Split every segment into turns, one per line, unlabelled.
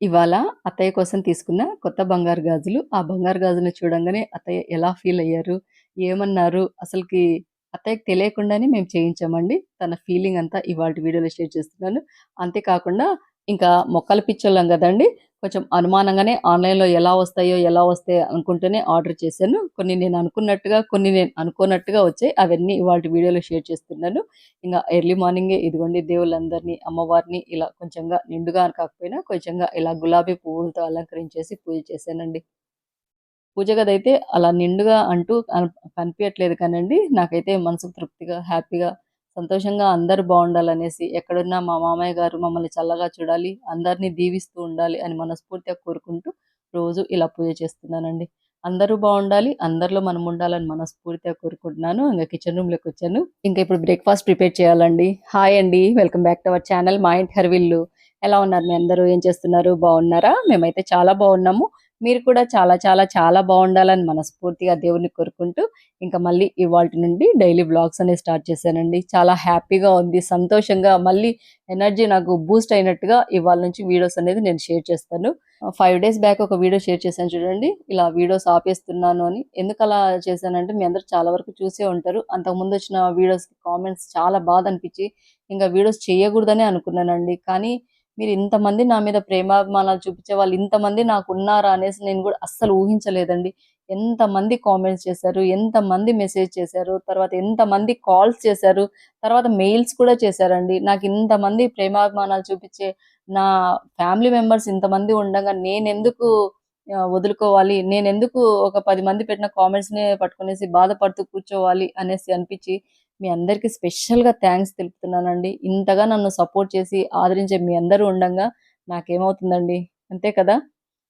ఇవాళ అత్తయ్య కోసం తీసుకున్న కొత్త బంగారు గాజులు. ఆ బంగారు గాజులు చూడంగానే అత్తయ్య ఎలా ఫీల్ అయ్యారు? ఏమన్నారు? అసలుకి అత్తయ్యకి తెలియకుండానే మేము చేయించామండి. తన ఫీలింగ్ అంతా ఇవాళ వీడియోలో షేర్ చేస్తున్నాను. అంతేకాకుండా ఇంకా మొక్కలు పిచ్చోళ్ళం కదండి కొంచెం అనుమానంగానే ఆన్‌లైన్‌లో ఎలా వస్తాయో, ఎలా వస్తాయో అనుకుంటూనే ఆర్డర్ చేశాను. కొన్ని నేను అనుకున్నట్టుగా, కొన్ని నేను అనుకోనట్టుగా వచ్చాయి. అవన్నీ ఇవాల్టి వీడియోలో షేర్ చేస్తున్నాను. ఇంకా ఎర్లీ మార్నింగే ఇదిగోండి దేవుళ్ళందరినీ అమ్మవారిని ఇలా కొంచెంగా నిండుగా కాకపోయినా కొంచెంగా ఇలా గులాబీ పువ్వులతో అలంకరించేసి పూజ చేశానండి. పూజ గదైతే అలా నిండుగా అంటూ కనిపించట్లేదు కానండి. నాకైతే మనసుకు తృప్తిగా, హ్యాపీగా, సంతోషంగా అందరు బాగుండాలనేసి ఎక్కడున్నా మా మామయ్య గారు మమ్మల్ని చల్లగా చూడాలి, అందరిని దీవిస్తూ ఉండాలి అని మనస్ఫూర్తిగా కోరుకుంటూ రోజు ఇలా పూజ చేస్తున్నానండి. అందరూ బాగుండాలి అందరిలో మనం ఉండాలని మనస్ఫూర్తిగా కోరుకుంటున్నాను. ఇంకా కిచెన్ రూమ్‌లోకొచ్చాను. ఇంకా ఇప్పుడు బ్రేక్‌ఫాస్ట్ ప్రిపేర్ చేయాలండి. హాయ్ అండి. Welcome back to our channel మా ఇంటి హర్విల్లు. ఎలా ఉన్నారు మీ అందరూ? ఏం చేస్తున్నారు? బాగున్నారా మేమైతే చాలా బాగున్నాము మీరు కూడా చాలా చాలా చాలా బాగుండాలని మనస్ఫూర్తిగా దేవుని కోరుకుంటూ, ఇంకా మళ్ళీ ఇవాళ నుండి డైలీ వ్లాగ్స్ అనేవి స్టార్ట్ చేశానండి. చాలా హ్యాపీగా ఉంది. సంతోషంగా మళ్ళీ ఎనర్జీ నాకు బూస్ట్ అయినట్టుగా ఇవాళ నుంచి వీడియోస్ అనేది నేను షేర్ చేస్తాను. ఫైవ్ డేస్ బ్యాక్ ఒక వీడియో షేర్ చేశాను చూడండి. ఇలా వీడియోస్ ఆపేస్తున్నాను అని. ఎందుకలా చేశానంటే మీ అందరూ చాలా వరకు చూసే ఉంటారు. అంతకుముందు వచ్చిన వీడియోస్‌కి కామెంట్స్ చాలా బాధ అనిపించి ఇంకా వీడియోస్ చేయకూడదనే అనుకున్నానండి. కానీ మీరు ఇంతమంది నా మీద ప్రేమాభిమానాలు చూపించే వాళ్ళు ఇంతమంది నాకున్నారా అనేసి నేను కూడా అస్సలు ఊహించలేదండి. ఎంతమంది కామెంట్స్ చేశారు, ఎంతమంది మెసేజ్ చేశారు, తర్వాత ఎంతమంది కాల్స్ చేశారు, తర్వాత మెయిల్స్ కూడా చేశారండి. నాకు ఇంతమంది ప్రేమాభిమానాలు చూపించే నా ఫ్యామిలీ మెంబర్స్ ఇంతమంది ఉండంగా నేనెందుకు ఆహ్, వదులుకోవాలి? నేనెందుకు ఒక పది మంది పెట్టిన కామెంట్స్ని పట్టుకునేసి బాధపడుతూ కూర్చోవాలి అనేసి అనిపించి మీ అందరికీ స్పెషల్‌గా థ్యాంక్స్ తెలుపుతున్నానండి. ఇంతగా నన్ను సపోర్ట్ చేసి ఆదరించే మీ అందరూ ఉండంగా నాకేమవుతుందండి? అంతే కదా!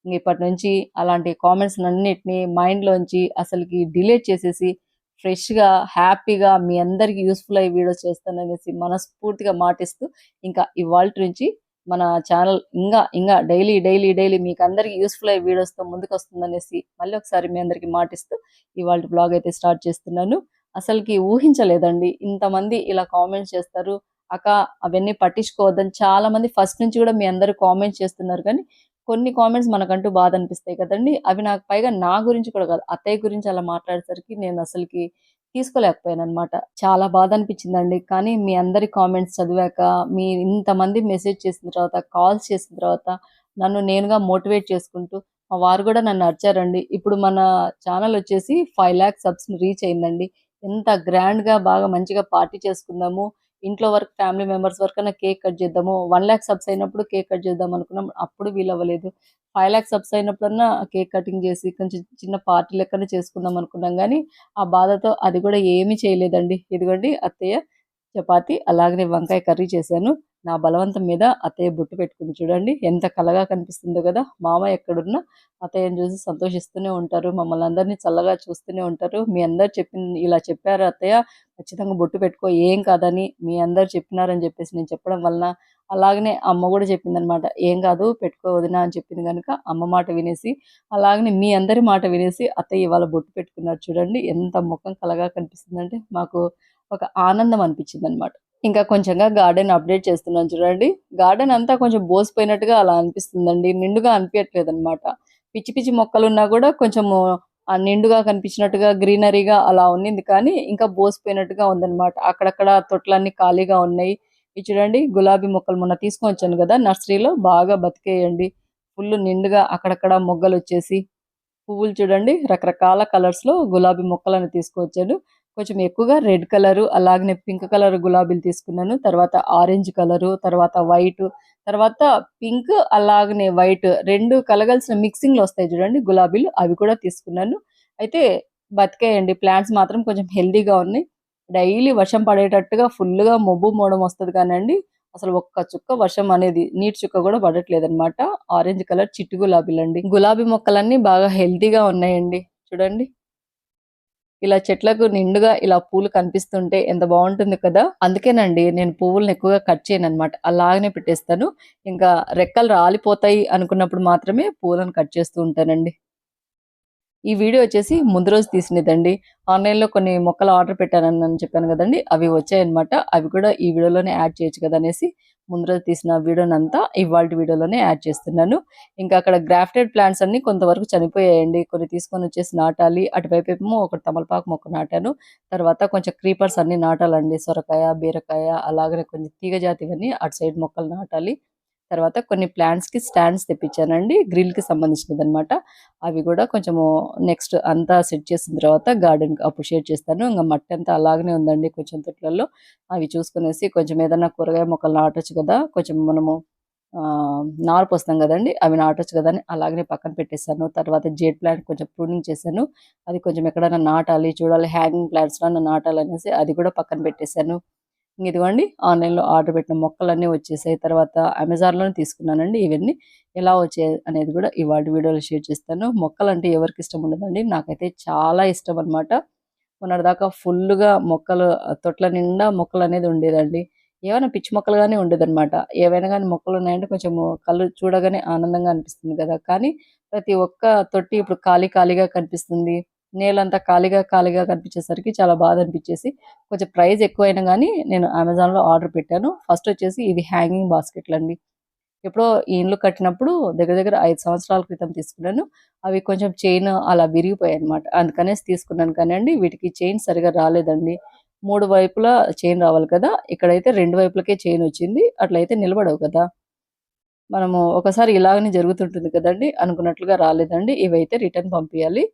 ఇప్పటి నుంచి అలాంటి కామెంట్స్‌నన్నిటిని మైండ్‌లోంచి అసలుకి డిలీట్ చేసేసి, ఫ్రెష్‌గా, హ్యాపీగా మీ అందరికీ యూస్ఫుల్ అయ్యే వీడియోస్ చేస్తాననేసి మనస్ఫూర్తిగా మాటిస్తూ, ఇంకా ఇవాళ నుంచి మన ఛానల్ ఇంకా ఇంకా డైలీ, డైలీ, డైలీ మీకందరికి యూస్ఫుల్ అయ్యే వీడియోస్‌తో ముందుకొస్తుందనేసి మళ్ళీ ఒకసారి మీ అందరికీ మాటిస్తూ ఇవాళ బ్లాగ్ అయితే స్టార్ట్ చేస్తున్నాను. అసలుకి ఊహించలేదండి. ఇంతమంది ఇలా కామెంట్స్ చేస్తారు. అక్క అవన్నీ పట్టించుకోవద్దని చాలా మంది ఫస్ట్ నుంచి కూడా మీ అందరూ కామెంట్స్ చేస్తున్నారు కానీ, కొన్ని కామెంట్స్ మనకంటూ బాధ అనిపిస్తాయి కదండి అవి నాకు పైగా నా గురించి కూడా కాదు, అత్తయ్య గురించి అలా మాట్లాడేసరికి నేను అసలుకి తీసుకోలేకపోయాను అనమాట చాలా బాధ అనిపించిందండి కానీ మీ అందరి కామెంట్స్ చదివాక, మీ ఇంతమంది మెసేజ్ చేసిన తర్వాత, కాల్స్ చేసిన తర్వాత, నన్ను నేనుగా మోటివేట్ చేసుకుంటూ, మా వారు కూడా నన్ను అరిచారండి. ఇప్పుడు మన ఛానల్ వచ్చేసి ఫైవ్ ల్యాక్ సబ్స్‌ని రీచ్ అయిందండి. ఎంత గ్రాండ్‌గా బాగా మంచిగా పార్టీ చేసుకుందాము. ఇంట్లో వరకు ఫ్యామిలీ మెంబర్స్ అయినా కేక్ కట్ చేద్దాము. వన్ ల్యాక్ సబ్స్ అయినప్పుడు కేక్ కట్ చేద్దాం అనుకున్నాం. అప్పుడు వీలవ్వలేదు. 5,00,000 సబ్స్ అయినప్పుడన్నా కేక్ కటింగ్ చేసి కొంచెం చిన్న పార్టీ లెక్కన చేసుకుందాం అనుకున్నాం కానీ ఆ బాధతో అది కూడా ఏమీ చేయలేదండి. ఇదిగోండి అత్తయ్య చపాతి అలాగనే వంకాయ కర్రీ చేశాను. నా బలవంతం మీద అత్తయ్య బొట్టు పెట్టుకుంది చూడండి. ఎంత కలగా కనిపిస్తుందో కదా మామయ్య ఎక్కడున్నా అత్తయ్యని చూసి సంతోషిస్తూనే ఉంటారు. మమ్మల్ని అందరిని చల్లగా చూస్తూనే ఉంటారు. మీ అందరు చెప్పింది ఇలా చెప్పారు అత్తయ్య, ఖచ్చితంగా బొట్టు పెట్టుకో ఏం కాదని మీ అందరు చెప్పినారని చెప్పేసి నేను చెప్పడం వలన, అలాగనే అమ్మ కూడా చెప్పిందనమాట. ఏం కాదు పెట్టుకోవదినా అని చెప్పింది కనుక అమ్మ మాట వినేసి, అలాగనే మీ అందరి మాట వినేసి అత్తయ్య ఇవాళ బొట్టు పెట్టుకున్నారు చూడండి. ఎంత ముఖం కలగా కనిపిస్తుందంటే, మాకు ఒక ఆనందం అనిపించింది అనమాట ఇంకా కొంచెంగా గార్డెన్ అప్డేట్ చేస్తున్నాను చూడండి. గార్డెన్ అంతా కొంచెం బోసిపోయినట్టుగా అలా అనిపిస్తుందండి. నిండుగా అనిపియట్లేదనమాట. పిచ్చి పిచ్చి మొక్కలున్నా కూడా కొంచెము ఆహ్, నిండుగా కనిపించినట్టుగా గ్రీనరీగా అలా ఉన్నింది కానీ, ఇంకా బోసిపోయినట్టుగా ఉందన్నమాట అక్కడక్కడ తొట్లన్నీ ఖాళీగా ఉన్నాయి. ఇవి చూడండి గులాబీ మొక్కలు మొన్న తీసుకొనొచ్చాను కదా నర్సరీలో బాగా బతికేయండి ఫుల్ నిండుగా అక్కడక్కడ మొగ్గలు వచ్చేసి పువ్వులు చూడండి రకరకాల కలర్స్‌లో గులాబీ మొక్కలను తీసుకువచ్చాను కొంచెం ఎక్కువగా రెడ్ కలరు, అలాగనే పింక్ కలర్ గులాబీలు తీసుకున్నాను. తర్వాత ఆరెంజ్ కలరు, తర్వాత వైట్ తర్వాత పింక్ అలాగనే వైట్ రెండు కలగలిసిన మిక్సింగ్‌లో వస్తాయి చూడండి గులాబీలు, అవి కూడా తీసుకున్నాను. అయితే బతికేయండి ప్లాంట్స్ మాత్రం కొంచెం హెల్దీగా ఉన్నాయి. డైలీ వర్షం పడేటట్టుగా ఫుల్గా మబ్బు, మోడం వస్తుంది కానండి, అసలు ఒక్క చుక్క వర్షం అనేది నీటి చుక్క గూడా పడట్లేదనమాట. ఆరెంజ్ కలర్ చిట్టు గులాబీలండి. గులాబీ మొక్కలన్నీ బాగా హెల్తీగా ఉన్నాయండి. చూడండి. ఇలా చెట్లకు నిండుగా ఇలా పూలు కనిపిస్తుంటే ఎంత బాగుంటుంది కదా! అందుకేనండి నేను పువ్వులను ఎక్కువగా కట్ చేయను అనమాట అలాగనే పెట్టేస్తాను. ఇంకా రెక్కలు రాలిపోతాయి అనుకున్నప్పుడు మాత్రమే పూలను కట్ చేస్తూ ఉంటానండి. ఈ వీడియో వచ్చేసి ముందు రోజు తీసినదండి. ఆన్‌లైన్‌లో కొన్ని మొక్కలు ఆర్డర్ పెట్టానని చెప్పాను కదండి అవి వచ్చాయన్నమాట. అవి కూడా ఈ వీడియోలోనే యాడ్ చేయొచ్చు కదా! అనేసి ముందర తీసిన వీడియోనంతా ఇవాళ వీడియోలోనే యాడ్ చేస్తున్నాను. ఇంకా అక్కడ గ్రాఫ్టెడ్ ప్లాంట్స్ అన్నీ కొంతవరకు చనిపోయాయండి. కొన్ని తీసుకొని వచ్చేసి నాటాలి. అటువైపేమో ఒకటి తమలపాకు మొక్క నాటాను. తర్వాత కొంచెం క్రీపర్స్ అన్నీ నాటాలండి. సొరకాయ, బీరకాయ అలాగనే కొన్ని తీగజాతివన్నీ అటు సైడ్ మొక్కలు నాటాలి. తర్వాత కొన్ని ప్లాంట్స్‌కి స్టాండ్స్ తెప్పించానండి. గ్రిల్‌కి సంబంధించినది అనమాట అవి కూడా కొంచెము నెక్స్ట్ అంతా సెట్ చేసిన తర్వాత గార్డెన్‌కి అప్పుడు షేర్ చేస్తాను. మట్టి అంతా అలాగనే ఉందండి కొంచెం తొట్లలో అవి చూసుకునేసి కొంచెం ఏదన్నా కూరగాయ మొక్కలు నాటొచ్చు కదా! కొంచెం మనము ఆహ్, నారు పోస్తాం అవి నాటొచ్చు కదా! అని అలాగనే పక్కన పెట్టేసాను. తర్వాత జేడ్ ప్లాంట్ కొంచెం ప్రూనింగ్ చేశాను. అది కొంచెం ఎక్కడైనా నాటాలి, చూడాలి హ్యాంగింగ్ ప్లాంట్స్‌లన్నా నాటాలనేసి అది కూడా పక్కన పెట్టేసాను. ఇదిగోండి ఆన్‌లైన్‌లో ఆర్డర్ పెట్టిన మొక్కలన్నీ వచ్చేసాయి. తర్వాత అమెజాన్‌లోనే తీసుకున్నానండి ఇవన్నీ. ఎలా వచ్చాయి అనేది కూడా ఇవాల్టి వీడియోలో షేర్ చేస్తాను. మొక్కలంటే ఎవరికిష్టం ఉండదండి. నాకైతే చాలా ఇష్టం అనమాట మొన్నటిదాకా ఫుల్లుగా మొక్కలు తొట్ల నిండా మొక్కలు అనేది ఉండేదండి. ఏమైనా పిచ్చి మొక్కలుగానే ఉండేదన్నమాట ఏవైనా కానీ మొక్కలు ఉన్నాయంటే కొంచెం కళ్ళు చూడగానే ఆనందంగా అనిపిస్తుంది కదా కానీ ప్రతి ఒక్క తొట్టి ఇప్పుడు ఖాళీ ఖాళీగా కనిపిస్తుంది. నేలంతా ఖాళీగా ఖాళీగా కనిపించేసరికి చాలా బాధ అనిపించేసి కొంచెం ప్రైస్ ఎక్కువైనా కానీ నేను అమెజాన్‌లో ఆర్డర్ పెట్టాను. ఫస్ట్ వచ్చేసి ఇవి హ్యాంగింగ్ బాస్కెట్లు అండి ఎప్పుడో ఈ ఇండ్లు కట్టినప్పుడు దగ్గర దగ్గర ఐదు సంవత్సరాల క్రితం తీసుకున్నాను. అవి కొంచెం చైన్ అలా విరిగిపోయాయి అనమాట అందుకనేసి తీసుకున్నాను కానండి వీటికి చైన్ సరిగ్గా రాలేదండి. మూడు వైపులా చైన్ రావాలి కదా! ఇక్కడైతే రెండు వైపులకే చైన్ వచ్చింది అట్లయితే నిలబడవు కదా! మనము ఒకసారి ఇలాగనే జరుగుతుంటుంది కదండి అనుకున్నట్లుగా రాలేదండి. ఇవైతే రిటర్న్ పంపించాలి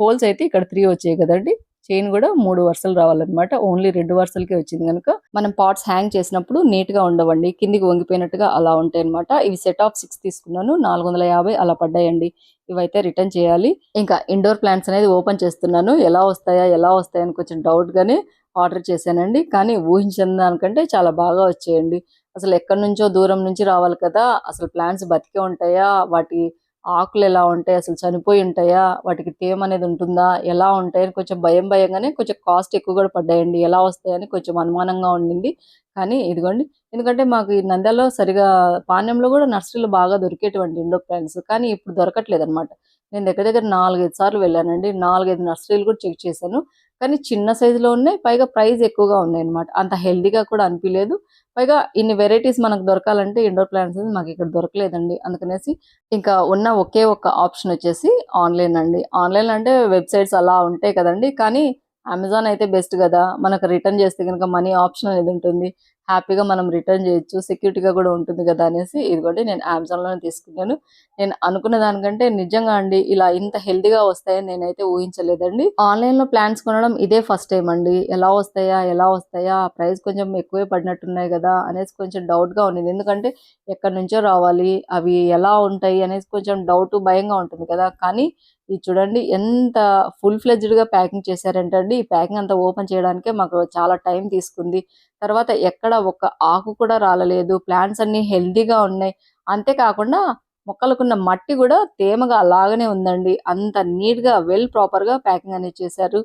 హోల్స్ అయితే ఇక్కడ త్రీ వచ్చాయి కదండి చైన్ కూడా మూడు వరుసలు రావాలన్నమాట. ఓన్లీ రెండు వరుసలకే వచ్చింది కనుక మనం పార్ట్స్ హ్యాంగ్ చేసినప్పుడు నీట్‌గా ఉండవండి. కిందికి వంగిపోయినట్టుగా అలా ఉంటాయి అనమాట ఇవి సెట్ ఆఫ్ సిక్స్ తీసుకున్నాను. 450 అలా పడ్డాయండి. ఇవైతే రిటర్న్ చేయాలి. ఇంకా ఇండోర్ ప్లాంట్స్ అనేది ఓపెన్ చేస్తున్నాను. ఎలా వస్తాయా? ఎలా వస్తాయని కొంచెం డౌట్‌గానే ఆర్డర్ చేశానండి. కానీ ఊహించిన దానికంటే చాలా బాగా వచ్చాయండి. అసలు ఎక్కడి నుంచో దూరం నుంచి రావాలి కదా! అసలు ప్లాంట్స్ బతికే ఉంటాయా? వాటి ఆకులు ఎలా ఉంటాయి? అసలు చనిపోయి ఉంటాయా? వాటికి తేమ అనేది ఉంటుందా? ఎలా ఉంటాయని కొంచెం భయం భయంగానే కొంచెం కాస్ట్ ఎక్కువ కూడా పడ్డాయండి. ఎలా వస్తాయని కొంచెం అనుమానంగా ఉండింది. కానీ ఇదిగోండి ఎందుకంటే మాకు ఈ నంద్యాలలో సరిగా పాణ్యంలో కూడా నర్సరీలు బాగా దొరికేటువంటి ఇండో ప్లాంట్స్. కానీ ఇప్పుడు దొరకట్లేదు అనమాట నేను దగ్గర దగ్గర 4, 5 సార్లు వెళ్ళానండి. 4, 5 నర్సరీలు కూడా చెక్ చేశాను. కానీ చిన్న సైజులో ఉన్నాయి. పైగా ప్రైస్ ఎక్కువగా ఉన్నాయన్నమాట. అంత హెల్దీగా కూడా అనిపించలేదు పైగా ఇన్ని వెరైటీస్ మనకు దొరకాలంటే ఇండోర్ ప్లాంట్స్ అనేది ఇక్కడ దొరకలేదండి. అందుకనేసి ఇంకా ఉన్న ఒకే ఒక్క ఆప్షన్ వచ్చేసి ఆన్‌లైన్ అండి. ఆన్‌లైన్ అంటే వెబ్‌సైట్స్ అలా ఉంటాయి కదండి కానీ అమెజాన్ అయితే బెస్ట్ కదా మనకు రిటర్న్ చేస్తే కనుక మనీ ఆప్షన్ అనేది ఉంటుంది. హ్యాపీగా మనం రిటర్న్ చేయొచ్చు. సెక్యూరిటీగా కూడా ఉంటుంది కదా అనేసి ఇదిగోండి నేను అమెజాన్‌లోనే తీసుకున్నాను. నేను అనుకున్న దానికంటే నిజంగా అండి ఇలా ఇంత హెల్తీగా వస్తాయని నేనైతే ఊహించలేదండి. ఆన్‌లైన్‌లో ప్లాన్స్ కొనడం ఇదే ఫస్ట్ టైం అండి. ఎలా వస్తాయా? ఎలా వస్తాయా? ప్రైస్ కొంచెం ఎక్కువే పడినట్టున్నాయి కదా అనేసి కొంచెం డౌట్‌గా ఉండింది. ఎందుకంటే ఎక్కడి నుంచో రావాలి. అవి ఎలా ఉంటాయి? అనేసి కొంచెం డౌట్ భయంగా ఉంటుంది కదా! కానీ ఇది చూడండి ఎంత ఫుల్ ఫ్లెజ్డ్గా ప్యాకింగ్ చేశారంటే అండి ఈ ప్యాకింగ్ అంతా ఓపెన్ చేయడానికే మాకు చాలా టైం తీసుకుంది. తర్వాత ఎక్కడ ఒక్క ఆకు కూడా రాలలేదు. ప్లాంట్స్ అన్ని హెల్తీగా ఉన్నాయి. అంతేకాకుండా మొక్కలకున్న మట్టి కూడా తేమగా అలాగనే ఉందండి. అంత నీట్‌గా వెల్ ప్రాపర్‌గా ప్యాకింగ్ అనేది చేశారు.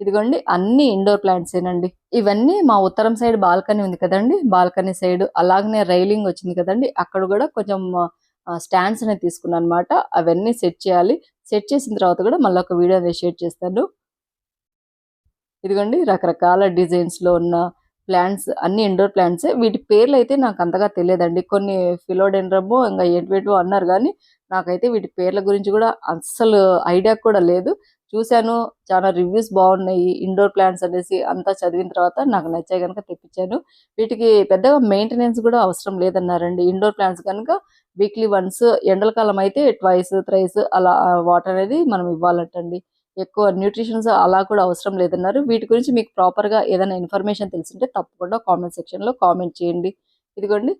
ఇదిగోండి అన్ని ఇండోర్ ప్లాంట్సేనండి. ఇవన్నీ మా ఉత్తరం సైడ్ బాల్కనీ ఉంది కదండి బాల్కనీ సైడ్ అలాగనే రైలింగ్ వచ్చింది కదండి అక్కడ కూడా కొంచెం స్టాండ్స్ అనేది తీసుకున్నానన్నమాట. అవన్నీ సెట్ చేయాలి. సెట్ చేసిన తర్వాత కూడా మళ్ళీ ఒక వీడియో అనేది షేర్ చేస్తాను. ఇదిగోండి రకరకాల డిజైన్స్‌లో ఉన్న ప్లాంట్స్ అన్ని ఇండోర్ ప్లాంట్సే. వీటి పేర్లు అయితే నాకు అంతగా తెలియదండి. కొన్ని ఫిలోడెండ్రమో ఇంకా ఏంటివేంటివో అన్నారు కానీ నాకైతే వీటి పేర్ల గురించి కూడా అస్సలు ఐడియా కూడా లేదు. చూశాను చాలా రివ్యూస్ బాగున్నాయి. ఇండోర్ ప్లాంట్స్ అనేసి అంతా చదివిన తర్వాత నాకు నచ్చాయి కనుక తెప్పించాను. వీటికి పెద్దగా మెయింటెనెన్స్ కూడా అవసరం లేదన్నారండి. ఇండోర్ ప్లాంట్స్ కనుక వీక్లీ వన్స్ ఎండల కాలం అయితే ట్వైస్, త్రైస్ అలా వాటర్ అనేది మనం ఇవ్వాలంటండి. ఎక్కువ న్యూట్రిషన్స్ అలా కూడా అవసరం లేదన్నారు. వీటి గురించి మీకు ప్రాపర్‌గా ఏదైనా ఇన్ఫర్మేషన్ తెలిసింటే తప్పకుండా కామెంట్ సెక్షన్‌లో కామెంట్ చేయండి. ఇదిగోండి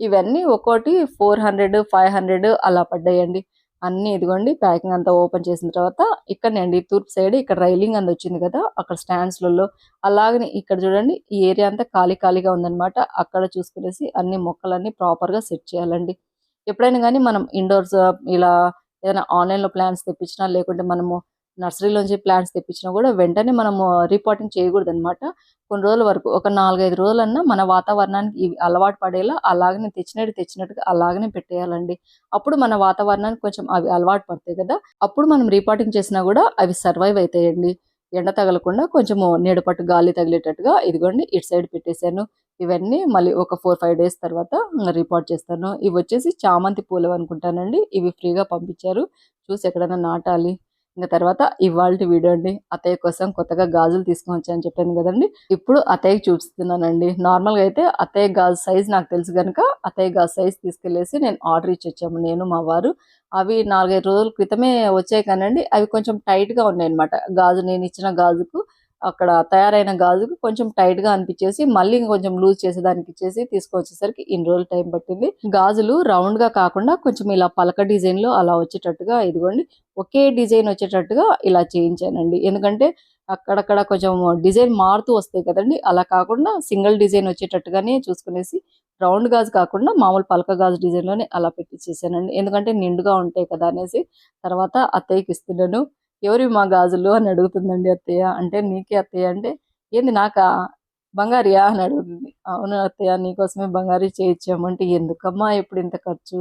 ఇవన్నీ ఒక్కోటి 400, 500 అలా పడ్డాయండి. అన్నీ ఇదిగోండి ప్యాకింగ్ అంతా ఓపెన్ చేసిన తర్వాత ఇక్కడనే అండి తూర్పు సైడ్ ఇక్కడ రైలింగ్ అనేది వచ్చింది కదా! అక్కడ స్టాండ్స్‌లలో అలాగనే ఇక్కడ చూడండి ఈ ఏరియా అంతా ఖాళీ ఖాళీగా ఉందన్నమాట. అక్కడ చూసుకునేసి అన్ని మొక్కలన్నీ ప్రాపర్‌గా సెట్ చేయాలండి. ఎప్పుడైనా కానీ మనం ఇండోర్స్ ఇలా ఏదైనా ఆన్‌లైన్‌లో ప్లాన్స్ తెప్పించినా లేకుంటే మనము నర్సరీలోంచి ప్లాంట్స్ తెప్పించినా కూడా వెంటనే మనము రీపాటింగ్ చేయకూడదన్నమాట. కొన్ని రోజుల వరకు ఒక 4, 5 రోజులన్నా మన వాతావరణానికి ఇవి అలవాటు పడేలా అలాగనే తెచ్చినట్టు తెచ్చినట్టుగా అలాగనే పెట్టేయాలండి. అప్పుడు మన వాతావరణానికి కొంచెం అవి అలవాటు పడతాయి కదా అప్పుడు మనం రీపాటింగ్ చేసినా కూడా అవి సర్వైవ్ అవుతాయండి ఎండ తగలకుండా కొంచెము నీడపట్టు గాలి తగిలేటట్టుగా ఇదిగోండి ఇటు సైడ్ పెట్టేసాను. ఇవన్నీ మళ్ళీ ఒక ఫోర్ ఫైవ్ డేస్ తర్వాత రిపోర్ట్ చేస్తాను ఇవి వచ్చేసి చామంతి పూలు అనుకుంటానండి ఇవి ఫ్రీగా పంపించారు చూసి ఎక్కడైనా నాటాలి ఇంకా తర్వాత ఇవాళ వీడియో అండి. అత్తయ్య కోసం కొత్తగా గాజులు తీసుకొని వచ్చాయని చెప్పాను కదండి. ఇప్పుడు అత్తయ్యకి చూపిస్తున్నానండి. నార్మల్గా అయితే అత్తయ్య గాజు సైజ్ నాకు తెలుసు కనుక అత్తయ్య గాజు సైజ్ తీసుకెళ్ళేసి నేను ఆర్డర్ ఇచ్చి వచ్చాము. నేను మా వారు. అవి నాలుగైదు రోజుల క్రితమే వచ్చాయి కానండి. అవి కొంచెం టైట్గా ఉన్నాయి అనమాట గాజు నేను ఇచ్చిన గాజుకు అక్కడ తయారైన గాజుకు కొంచెం టైట్గా అనిపించేసి మళ్ళీ కొంచెం లూజ్ చేసేదానికి ఇచ్చేసి తీసుకొచ్చేసరికి ఇన్ని రోజులు టైం పట్టింది. గాజులు రౌండ్గా కాకుండా కొంచెం ఇలా పలక డిజైన్లో అలా వచ్చేటట్టుగా ఇదిగోండి ఒకే డిజైన్ వచ్చేటట్టుగా ఇలా చేయించానండి. ఎందుకంటే అక్కడక్కడ కొంచెం డిజైన్ మారుతూ వస్తాయి కదండి అలా కాకుండా సింగిల్ డిజైన్ వచ్చేటట్టుగానే చూసుకునేసి రౌండ్ గాజు కాకుండా మామూలు పలక గాజు డిజైన్లోనే అలా పెట్టి చేశానండి ఎందుకంటే నిండుగా ఉంటాయి కదా అనేసి తర్వాత అత్తయ్యకి ఇస్తున్నాను. ఎవరి మా గాజులు అని అడుగుతుందండి అత్తయ్య. అంటే నీకే అత్తయ్య అంటే ఏంది నాకా? బంగారియా అని అడుగుతుంది. అవును అత్తయ్య నీకోసమే బంగారీ చేయించామంటే ఎందుకమ్మా ఇప్పుడు ఇంత ఖర్చు?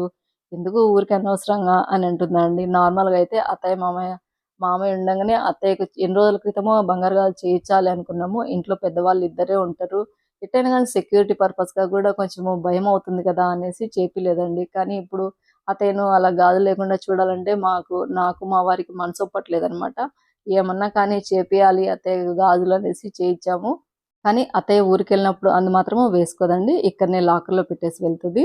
ఎందుకు ఊరికి అనవసరంగా అని అంటుందండి. నార్మల్గా అయితే అత్తయ్య మామయ్య మామయ్య ఉండగానే అత్తయ్యకు ఎన్ని రోజుల క్రితమో బంగారు గాజు చేయించాలి అనుకున్నాము. ఇంట్లో పెద్దవాళ్ళు ఇద్దరే ఉంటారు. ఎట్టైనా కానీ సెక్యూరిటీ పర్పస్గా కూడా కొంచెం భయం అవుతుంది కదా అనేసి చేపిలేదండి కానీ ఇప్పుడు అతను అలా గాజులు లేకుండా చూడాలంటే మాకు నాకు మా వారికి మనసు ఒప్పట్లేదు అనమాట ఏమన్నా కానీ చేపియాలి అత్తయ్య గాజులు అనేసి చేయించాము. కానీ అత్తయ్య ఊరికి వెళ్ళినప్పుడు అందు మాత్రము వేసుకోదండి. ఇక్కడనే లాకర్లో పెట్టేసి వెళ్తుంది.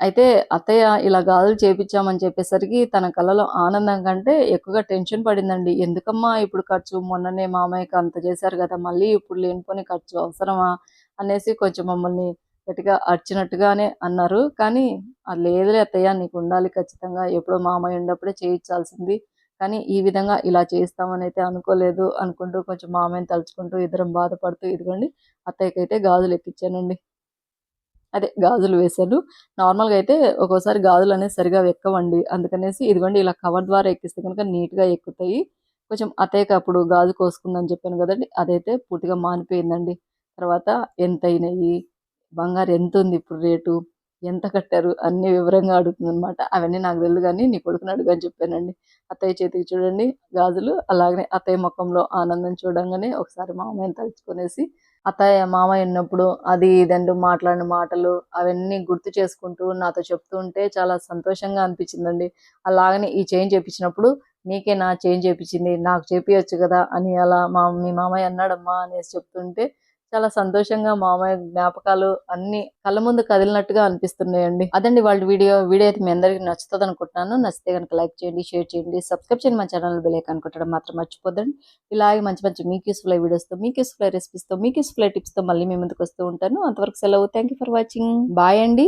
అయితే అత్తయ్య ఇలా గాజులు చేపించామని చెప్పేసరికి తన కళ్ళలో ఆనందం కంటే ఎక్కువగా టెన్షన్ పడిందండి. ఎందుకమ్మా ఇప్పుడు ఖర్చు? మొన్ననే మామయ్యకి అంత చేశారు కదా మళ్ళీ ఇప్పుడు లేనిపోని ఖర్చు అవసరమా? అనేసి కొంచెం మమ్మల్ని గట్టిగా అరిచినట్టుగానే అన్నారు. కానీ అది లేదులే అత్తయ్య నీకు ఉండాలి ఖచ్చితంగా. ఎప్పుడో మామయ్య ఉన్నప్పుడే చేయించాల్సింది. కానీ ఈ విధంగా ఇలా చేస్తామని అయితే అనుకోలేదు అనుకుంటూ కొంచెం మామయ్యని తలుచుకుంటూ ఇద్దరం బాధపడుతూ ఇదిగోండి అత్తయ్యకి అయితే గాజులు ఎక్కించానండి అదే గాజులు వేశాను. నార్మల్గా అయితే ఒక్కోసారి గాజులు అనేది సరిగా ఎక్కవండి అందుకనేసి ఇదిగోండి ఇలా కవర్ ద్వారా ఎక్కిస్తే కనుక నీట్గా ఎక్కుతాయి. కొంచెం అత్తయ్యకి అప్పుడు గాజు కోసుకుందని చెప్పాను కదండి అదైతే పూర్తిగా మానిపోయిందండి. తర్వాత ఎంత అయినాయి బంగారు ఎంత ఉంది ఇప్పుడు రేటు? ఎంత కట్టారు? అన్ని వివరంగా అడుగుతుంది అనమాట అవన్నీ నాకు తెలియదు కానీ నీ కొడుకుని అడుగు అని చెప్పానండి. అత్తయ్య చేతికి చూడండి గాజులు అలాగనే అత్తయ్య ముఖంలో ఆనందం చూడంగానే ఒకసారి మామయ్యని తలుచుకునేసి అత్తయ్య మామయ్య ఉన్నప్పుడు అది ఇదంటూ మాట్లాడిన మాటలు అవన్నీ గుర్తు చేసుకుంటూ నాతో చెప్తూ ఉంటే చాలా సంతోషంగా అనిపించిందండి. అలాగనే ఈ చేంజ్ చేయించినప్పుడు నీకే నా చేంజ్ చేయించింది నాకు చేపియొచ్చు కదా అని అలా మా మీ మామయ్య అన్నాడమ్మా అనేసి చెప్తుంటే చాలా సంతోషంగా మామయ్య జ్ఞాపకాలు అన్ని కళ్ళ ముందు కదిలినట్టుగా అనిపిస్తున్నాయండి. అదండి వాళ్ళ వీడియో. వీడియో అయితే మీ అందరికీ నచ్చుతుంది అనుకుంటున్నాను. నచ్చితే కనుక లైక్ చేయండి షేర్ చేయండి సబ్స్క్రైబ్ చేయండి. మా ఛానల్ బెల్ అనుకుంటడం మాత్రం మర్చిపోద్దండి. ఇలాగే మంచి మంచి మీకు యూస్ఫుల్ వీడియోస్తో మీకు యూస్ఫుల్ రెసిపీస్తో మీకు యూస్ఫుల్ టిప్స్తో మళ్ళీ మీ ముందుకు వస్తూ ఉంటాను. అంతవరకు సెలవు. థ్యాంక్ ఫర్ వాచింగ్ బాయ్ అండి.